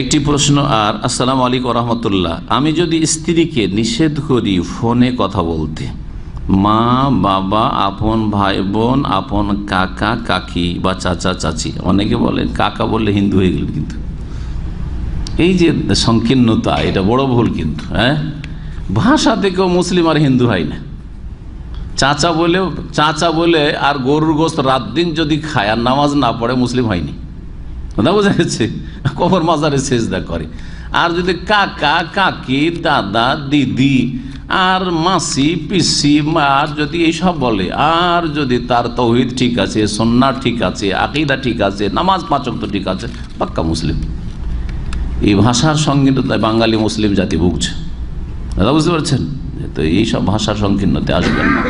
একটি প্রশ্ন, আর আসসালাম আলিক রহমতুল্লাহ আমি যদি স্ত্রীকে নিষেধ করি ফোনে কথা বলতে, মা, বাবা, আপন ভাই বোন আপন কাকা, কাকি বা চাচা, চাচি, অনেকে বলেন কাকা বললে হিন্দু হয়ে গেলেন কিন্তু। এই যে সংকীর্ণতা, এটা বড় ভুল কিন্তু হ্যাঁ? ভাষা থেকেও মুসলিম আর হিন্দু হয় না। চাচা বলে চাচা বলে আর গরুর গোস্ত রাত দিন যদি খায় আর নামাজ না পড়ে, মুসলিম হয়নি। কথা বোঝা গেছে? কবর মাজারে সেজদা করে। আর যদি কাকা, কাকি, দাদা, দিদি, আর মাসি, পিসি আর যদি এইসব বলে, আর যদি তার তৌহিদ ঠিক আছে সন্না ঠিক আছে, আকিদা ঠিক আছে, নামাজ পাচক তো ঠিক আছে, পাক্কা মুসলিম। এই ভাষার সংকীর্ণতায় বাঙালি মুসলিম জাতি ভুগছে। দাদা, বুঝতে পারছেন? তো এইসব ভাষার সংকীর্ণতে আসবেন না।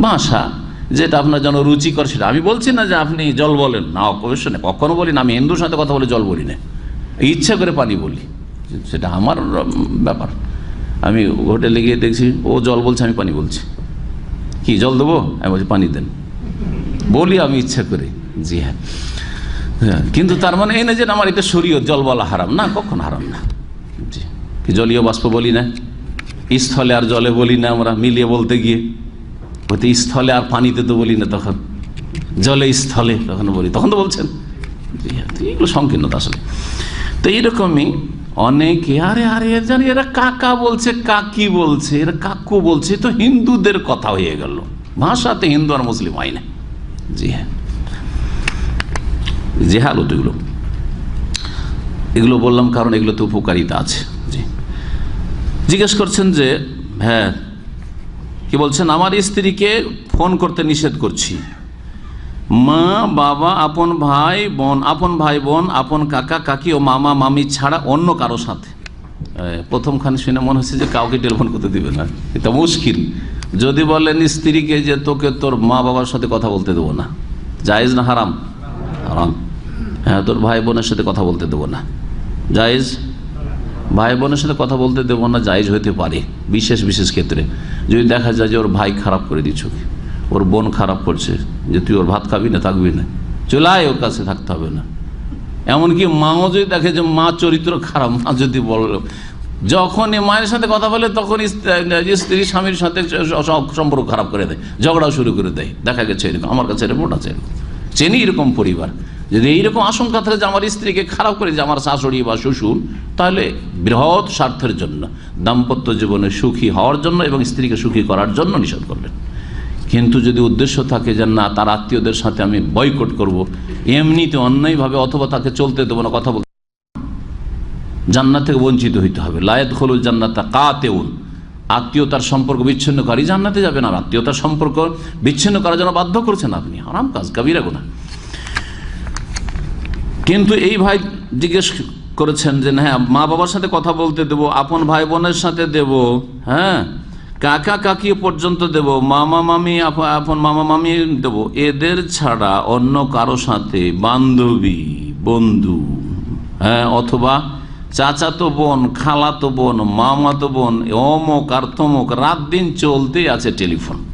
ভাষা যেটা আপনার জন্য রুচিকর সেটা। আমি বলছি না যে আপনি জল বলেন। না অবশ্যই না। কখনো বলি না। আমি হিন্দুর সাথে কথা বলে জল বলি না। ইচ্ছা করে পানি বলি। সেটা আমার ব্যাপার। আমি হোটেলে গিয়ে দেখছি ও জল বলছে আমি পানি বলছি। কি জল দেবো? আমি বলছি পানি দেন। বলি আমি ইচ্ছা করে। জি হ্যাঁ। হ্যাঁ, কিন্তু তার মানে এই না যে আমার এটা শরীয় জল বলা হারাম। না কখন হারাম না। জি। জলীয় বাষ্প বলি না? স্থলে আর জলে বলি না আমরা মিলিয়ে বলতে গিয়ে। হয়তো স্থলে আর পানিতে তো বলি না তখন। জলে স্থলে তখন বলি। তখন তো বলছেন। হ্যাঁ, এগুলো সংকীর্ণতা আসলে। তো এইরকমই অনেকে আরে আরে জানি এরা কাকা বলছে কাকি বলছে এরা কাকু বলছে তো হিন্দুদের কথা হয়ে গেল। ভাষাতে হিন্দু আর মুসলিম হয় না। জি হ্যাঁ। জেহালত এগুলো। এগুলো বললাম কারণ এগুলোতে উপকারিতা আছে। জি। জিজ্ঞেস করছেন যে হ্যাঁ কি বলছেন? আমার স্ত্রীকে ফোন করতে নিষেধ করছি। মা, বাবা, আপন ভাই, বোন, আপন ভাই, বোন, আপন কাকা, কাকি ও মামা, মামি ছাড়া অন্য কারও সাথে। প্রথমখানে শুনে মনে হচ্ছে যে কাউকে টেলিফোন করতে দিবে না। এটা মুশকিল। যদি বলেন স্ত্রীকে যে তোকে তোর মা বাবার সাথে কথা বলতে দেবো না। জায়েজ না হারাম? হারাম। হ্যাঁ তোর ভাই বোনের সাথে কথা বলতে দেবো না। জায়েজ? ভাই বোনের সাথে কথা বলতে দেবো না, জায়েজ হতে পারে, বিশেষ বিশেষ ক্ষেত্রে। যদি দেখা যায় যে ওর ভাই খারাপ করে দিচ্ছ ওর বোন খারাপ করছে, যে তুই ওর ভাত খাবি না, থাকবি না চলে আয় ওর কাছে থাকতে হবে না। এমনকি মাও যদি দেখে যে মা চরিত্র খারাপ, মা যদি বল যখন মায়ের সাথে কথা বলে তখন স্ত্রী, স্বামীর সাথে সম্পর্ক খারাপ করে দেয়, ঝগড়াও শুরু করে দেয়, দেখা গেছে এরকম, আমার কাছে রিপোর্ট আছে চেনি এরকম পরিবার যদি এইরকম আশঙ্কা থাকে যে আমার স্ত্রীকে খারাপ করে যে আমার শাশুড়ি বা শ্বশুর, তাহলে বৃহৎ স্বার্থের জন্য, দাম্পত্য জীবনে সুখী হওয়ার জন্য এবং স্ত্রীকে সুখী করার জন্য নিষেধ করবেন। কিন্তু যদি উদ্দেশ্য থাকে যে না, তার আত্মীয়দের সাথে আমি বয়কট করব, এমনিতে অন্যায়ভাবে অথবা তাকে চলতে দেবো না, কথা বলতে জান্নাত থেকে বঞ্চিত হইতে হবে। লায়ত হলুল জান্নাতা কাতেউন। আত্মীয়তার সম্পর্ক বিচ্ছিন্নকারী জান্নাতে যাবে না। আর আত্মীয়তার সম্পর্ক বিচ্ছিন্ন করার জন্য বাধ্য করছেন আপনি। আরাম কাজ, কাবিরা গুণা কিন্তু এই ভাই জিজ্ঞেস করেছেন যে হ্যাঁ মা বাবার সাথে কথা বলতে দেব, আপন ভাই বোনের সাথে দেব হ্যাঁ? কাকা কাকি পর্যন্ত দেব, মামা মামি, আপ- আপন মামা মামি দেব। এদের ছাড়া অন্য কারও সাথে বান্ধবী, বন্ধু হ্যাঁ অথবা চাচাতো বোন, খালাতো বোন, মামাতো বোন, অমক আর তমক রাত দিন চলতেই আছে টেলিফোন।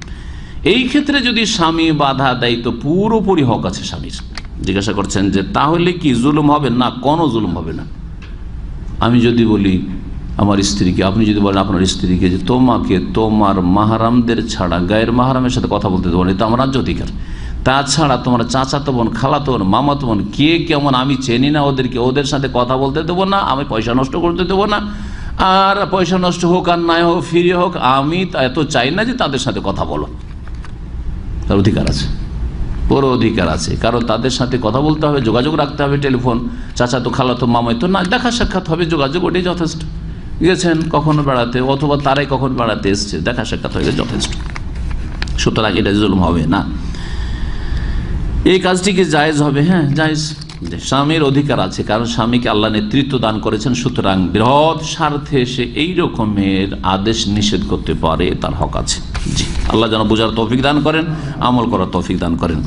এই ক্ষেত্রে যদি স্বামী বাধা দেয়, তো পুরোপুরি হক আছে স্বামীর। জিজ্ঞাসা করছেন যে, তাহলে কি জুলুম হবে? না, কোনো জুলুম হবে না। আমি যদি বলি, আমার স্ত্রীকে, আপনি যদি বলেন, আপনার স্ত্রীকে, যে, তোমাকে তোমার মাহারামদের ছাড়া, গায়ের মাহারামের সাথে কথা বলতে দেবো না। এটা আমার রাজ্য অধিকার। তাছাড়া তোমার চাচাতো বোন, খালাতো বোন, মামাতো বোন, কে কেমন আমি চেনি না ওদেরকে, ওদের সাথে কথা বলতে দেবো না, আমি পয়সা নষ্ট করতে দেবো না। আর পয়সা নষ্ট হোক আর নাই হোক ফিরে হোক, আমি এত চাই না যে তাদের সাথে কথা বলো। তার অধিকার আছে। পুরো অধিকার আছে। কারণ তাদের সাথে কথা বলতে হবে, যোগাযোগ রাখতে হবে টেলিফোন। চাচা তো খালা তো মামাই তো না, দেখা সাক্ষাৎ হবে যোগাযোগ ওটাই যথেষ্ট। গেছেন কখনো বেড়াতে, অথবা তারাই কখন বেড়াতে এসছে, দেখা সাক্ষাৎ হয়ে যথেষ্ট। সুতরাং এটা জুলুম হবে না। এই কাজটিকে জায়েজ হবে? হ্যাঁ জায়েজ। স্বামীর অধিকার আছে, কারণ স্বামীকে আল্লাহ নেতৃত্ব দান করেছেন, সুতরাং বৃহৎ স্বার্থে সে এই রকমের আদেশ নিষেধ করতে পারে, তার হক আছে। আল্লাহ যেন বোঝার তৌফিক দান করেন আমল করার তৌফিক দান করেন।